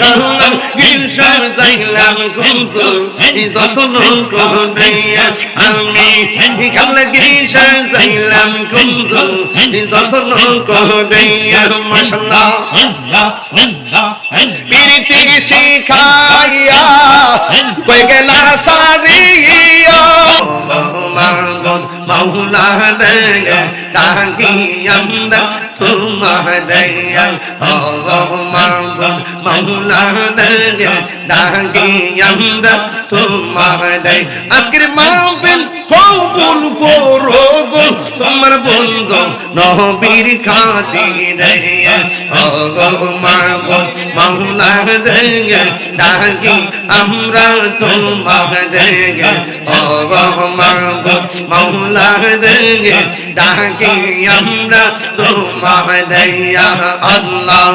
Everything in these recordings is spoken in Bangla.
করলাম গিরসা যাইলাম কুমসু যতন করে আমি। কাল গিরসা যাইলাম কুমসু যতন করে মাশাল্লাহ পিরিতি শিখাইয়া কই গেলা সারিয়া। মাওলা রে ডাকি আমরা তোমার ও মাগন মাওলা রে ডাকি আমরা তোমার আজকের মাহফিল কবুল করো গো তোমার বন্ধু নবীর খাতিরে ও মাগন মাওলা রে ডাকি আমরা তোমার ও মাগন মাওলা রে ডাকি আমরা তোমার আল্লাহ।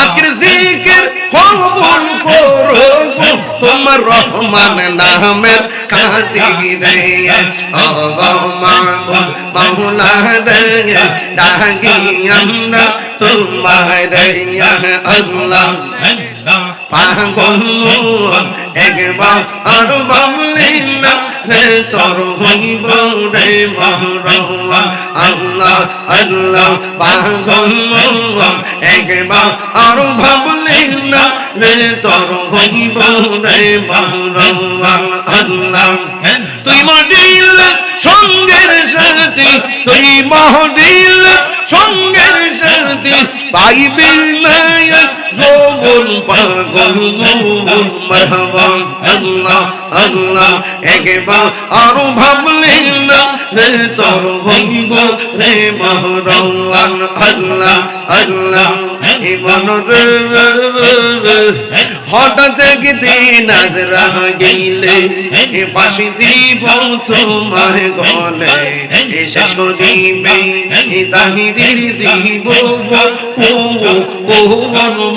আজকের জিকির কবুল করো গো, তোমার রহমান নামের খাতিরে ও মাগন মাওলা রে ডাকি আমরা তোমার আল্লাহ। পাগল একবার আর বাবলিন রে তোর হইব রে মহরওয়া আল্লাহ আল্লাহ পাগল একবার আর ভাবলিন রে তোর হইব রে মহরওয়া আল্লাহ তুই মডিল সঙ্গের সাথে তুই মহডিল সঙ্গের সাথে। পাইবি মন মারহাবা আল্লাহ আল্লাহ একবার আরও ভাবলে না রে তোর হইব রে মহরওয়ান আল্লাহ আল্লাহ হঠাৎ একদিন আজরা গেলে পাশে দিব তোমার গলে। শেষ এ তাহিরির জীব মন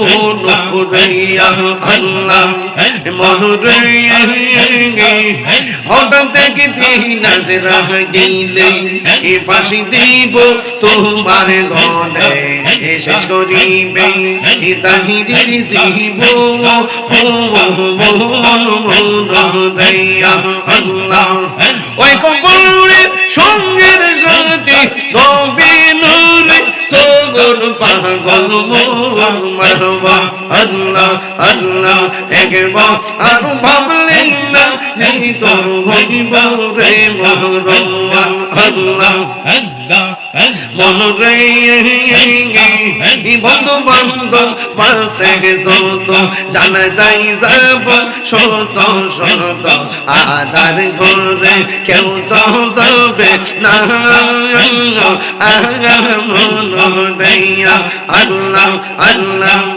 মন রেয়া আল্লাহ মন হঠাৎ একদিন আজরা গেলে পাশে দিব তোমার গলে। শেষ করিবে তাহিরির জীব আল্লাহ ওই কবরে সঙ্গের সাথে নবীনুরে তোর পাগল মারহাবা আল্লাহ আল্লাহ একবার আর ভাবলেন না তোর হইব রে মহরমান আল্লাহ মন রে বন্ধু বান্ধব পাশে যত জানা যাই যাব শত শত। আধার ঘরে কেউ তো যাবে না। রে আল্লাহ আল্লাহ।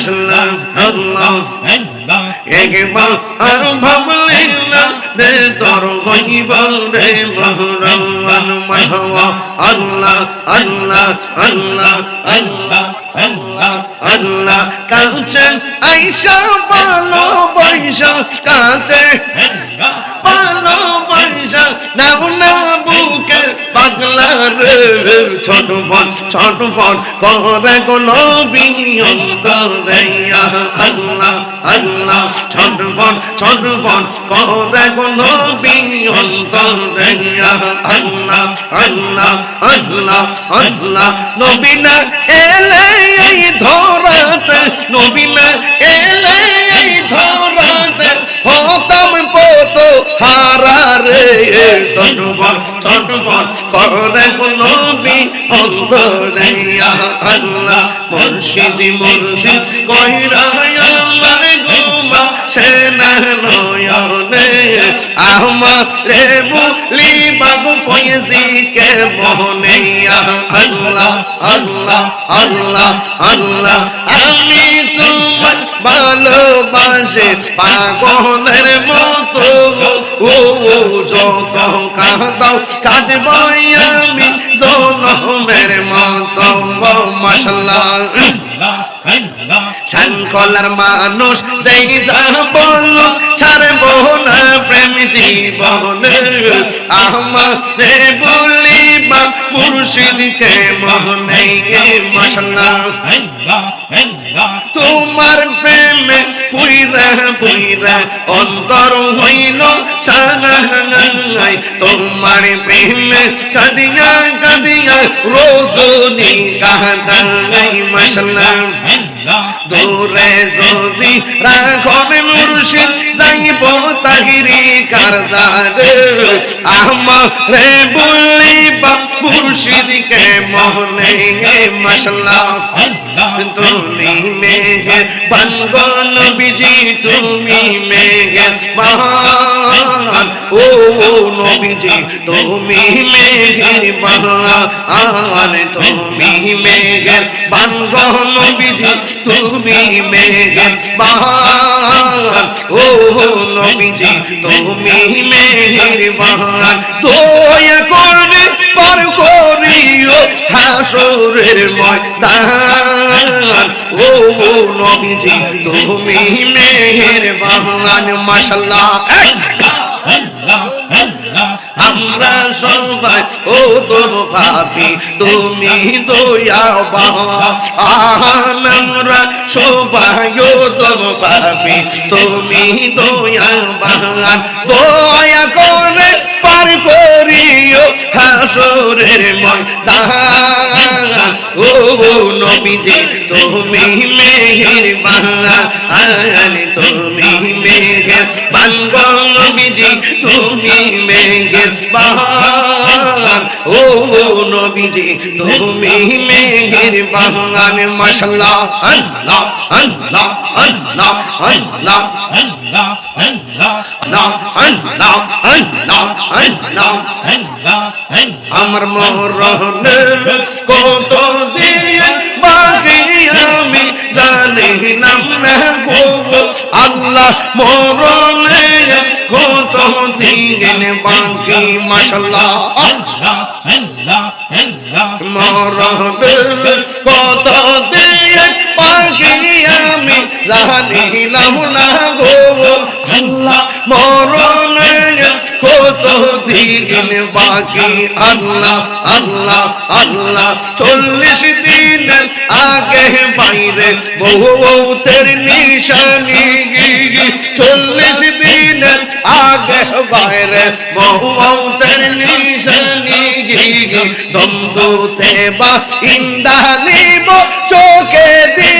মাসাল্লাহ আল্লাহ একবার আর ভাবলে না রে তোর হইব রে মহরমান মাহওয়া আল্লাহ আল্লাহ আল্লাহ আল্লাহ আল্লাহ আল্লাহ কাছে আইসা ভালো বৈশা কাছে ভালো বৈশা নাও না বুকে পাগলা রে ছোট ফল ছোট ফল করে কোন বিয়ন্তরে আল্লাহ আল্লাহ ছোট ফল ছোট ফল করে কোন বিয়ন্তরে আল্লাহ আল্লাহ আল্লাহ আল্লাহ নবীনা এলে এই ধরাতে নবীনা এলে এই ধরাতে হতাম কত হারা রে সটবন সটবন করে নবী অন্তরে আল্লাহ কইরা আমার ঘুমা সেনা নয়নে বাবু ফয়েজি কে মোহনে আল্লাহ আল্লাহ আল্লাহ আল্লাহ। আমি তোমার ভালোবাসে, পাগলের মতো। ও ও, যত কাঁদাও, কাঁদব আমি জনমের মতো। মশলা শানকলার মানুষ সেই বল ছাড়ব না প্রেম জীবন আমারে বলিবা মুর্শিদকে মহনে মশলা তোমার প্রেমে অন্তর হইল তোমার প্রেমে কাদিয়া কাদিয়া রোজনি কাহাদাই মশলা দূরে যদি রাখবে মুর্শিদ কারদার। আমারে মুর্শিদকে মহনে মশলা তুমি মেঘের বানগন বিজি তুমি মেঘের বান ও নবীজি তুমি মেঘের বান তুমি মেঘের বানগন বিজি তুমি মেঘের বান ও নবীজি তুমি মেঘের বান দয়া করবে পর করিও হাসরের ময়দান। ও নবীজি, তুমি মেহের বাহান মাশাল্লাহ আমরা সবাই, ও তোর ভাবি, তুমি দয়া আমরা সবাই, ও তোর ভাবি, তুমি দয়া বাহান বদরের ময়দান। ও নবীজি তুমি মেহের মেহেরবান তুমি মেহেরবান গো নবীজি তুমি মেহেরবান। আমার মরণে কত আমি জানিলাম না গো আল্লাহ কত দিন বাকি মাশাল্লাহ মরণে কত আমি জানিলাম না গো। আল্লাহ মরণে কত দিন বাকি আল্লাহ আল্লাহ আল্লাহ। চল্লিশ দিন আগে বাইরে বহুতের নিশানি চল্লিশ দিন আগে বাইরে বহুতের নিশানি জমদুতে বা ইন্দা নিব চোখে দিয়া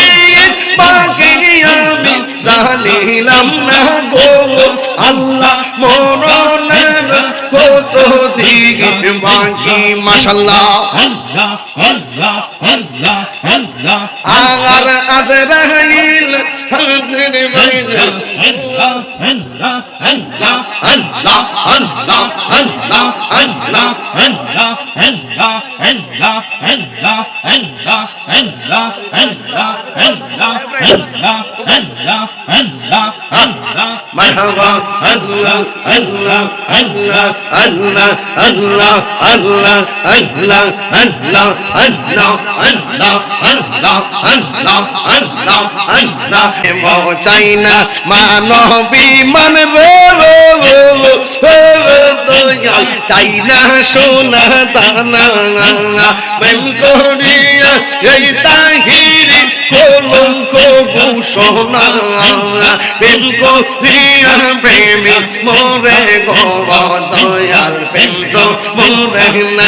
মাশাল্লাহ আগার আজরাইল আল্লাহ মারহাবা। আল্লাহ আল্লাহ আল্লাহ আল্লাহ আল্লাহ আল্লাহ আল্লাহ আল্লাহ আল্লাহ আল্লাহ আল্লাহ আল্লাহ আল্লাহ মো চাই না মানবী মান রে দয়াল চাই না সোনা, দানা প্রেম করিয়া এই তাহিরি, কলঙ্ক ঘোষণা প্রেম করিয়া প্রেমী, মোরে গো, দয়াল প্রেম তো মোরে না।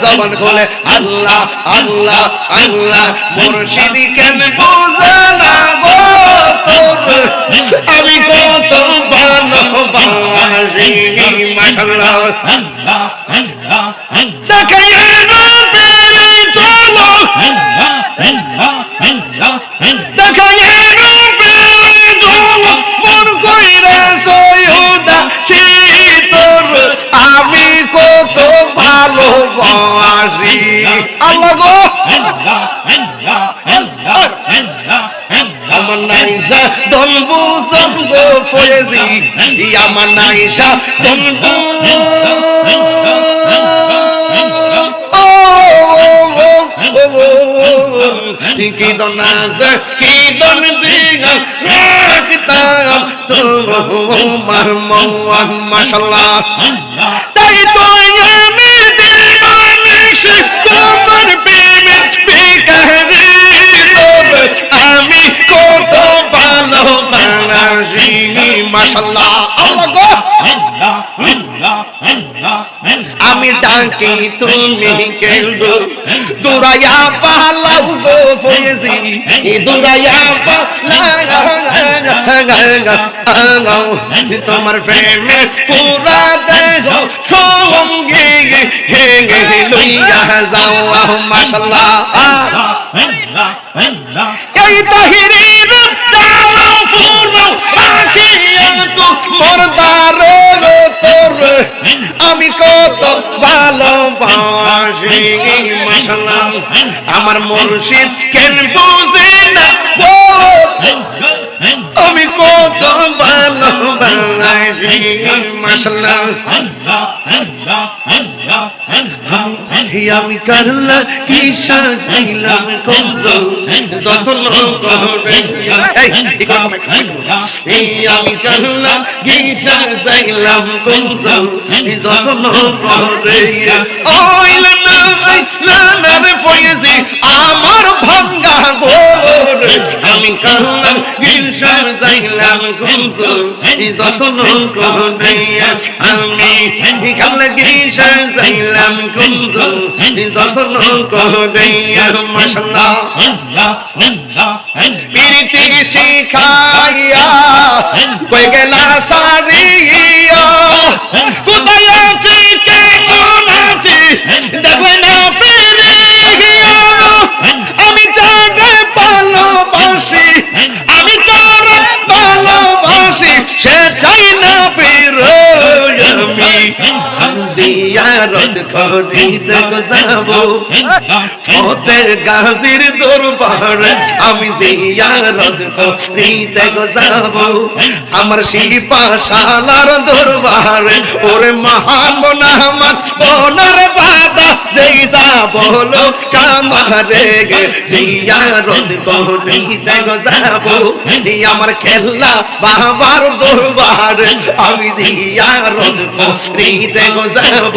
জবান খোলে, আল্লাহ আল্লাহ আল্লাহ। মুর্শিদ কেন বোঝে না গো তোর? আমি কত মাশাআল্লাহ আল্লাহ আল্লাহ দেখাইয়া রূপে চলো আল্লাহ আল্লাহ আল্লাহ দেখাইয়া রূপে চলো আল্লাহ গো। আল্লাহ আল্লাহ। আমার নাইসা দনবু জঙ্গ ফয়েজি। আমার নাইসা দনবু কি দন কি দন রাখতাম। তোমার মাশাল্লাহ তাই তো মাশাল্লাহ আল্লাহ গো আমি ডাকি তুমি কেউ দুরাইয়া পালাও গো ফয়েজি। দুরাইয়া পালাও তোমার প্রেমে পুরা দেহ সঙ্গে হেঙ্গে লইয়া যাও মাশাল্লাহ এই তাহিরের দাও পুরো রাখিয়া মরদার তোর আমি কত ভালোবাসি মাশাল্লাহ আমার মুর্শিদ কেন বুঝে না। আমি কত ভালোবাসি মাশাল্লাহ আমি করলা কি সাজাইলাম এই কথা এই, আমি করলা কি সাজাইলাম কমজ যতন করে ওইল না আমার ভাঙ্গা গোর আমি করলা কি সাজাইলাম কমজ যতন করে আমি কাল কি সাজাইলাম কমজ যতন করে মাশাল্লাহ পিরিতি শিখাইয়া কই গেলা সারিয়া কোথায় আছে জিয়ারত করিতে যাব ফতের গাজীর দরবার আমি জিয়ারত করিতে যাব আমার শিপা শালার দরবার ওরে মহান বনামান বনার বাবা যেই যা বলো কামারে গে জিয়ারত করিতে যাব আমার খেলা বাবার দরবার আমি জিয়ারত করিতে যাব